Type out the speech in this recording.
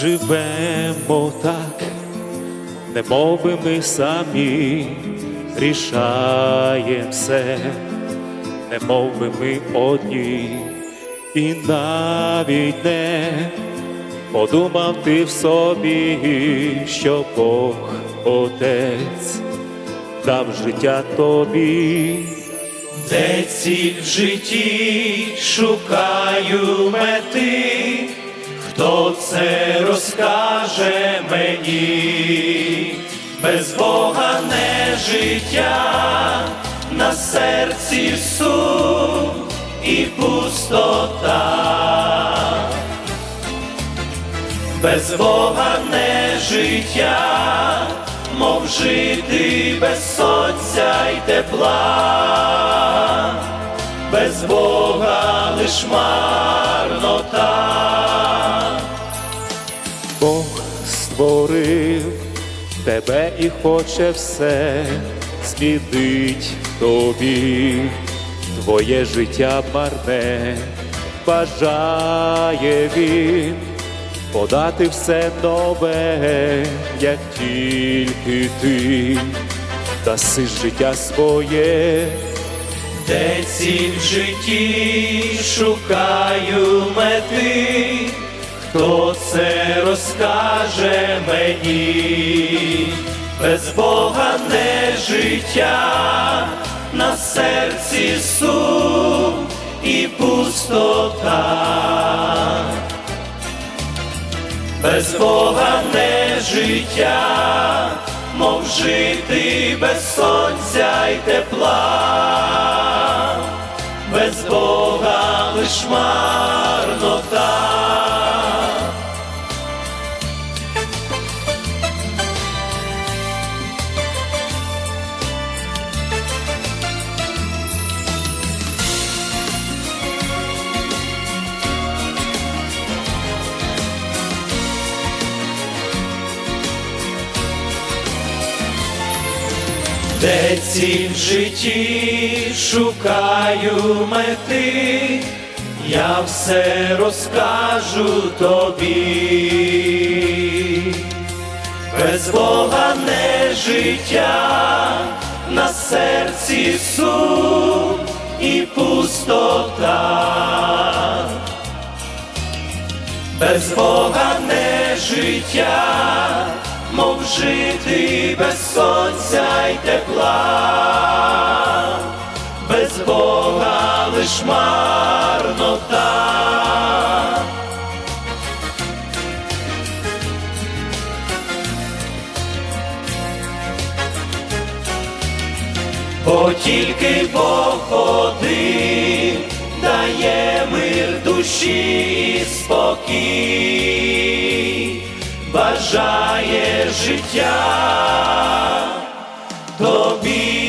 живемо так, не би ми самі рішаєм все, не би ми одні, і навіть не подумав ти в собі, що Бог Отець дав життя тобі. Де ціль в житті шукаю мети, хто це розкаже мені, без Бога не життя, на серці сум і пустота, без Бога не життя, мов жити без сонця й тепла, без Бога лиш марнота. Тебе і хоче все змінить тобі, твоє життя марне бажає він подати все нове, як тільки ти даси життя своє. Де ціль в житті шукаю мети, хто це розкаже мені, без Бога не життя, на серці сум і пустота, без Бога не життя, мов жити без сонця й тепла, без Бога лиш марнота. Де ціль в житті шукаю мети, я все розкажу тобі, без Бога не життя, на серці сум і пустота, без Бога не життя, мов жити без сонця й тепла, без Бога лиш марнота. Бо тільки Бог один дає мир душі спокій, бажає життя тобі.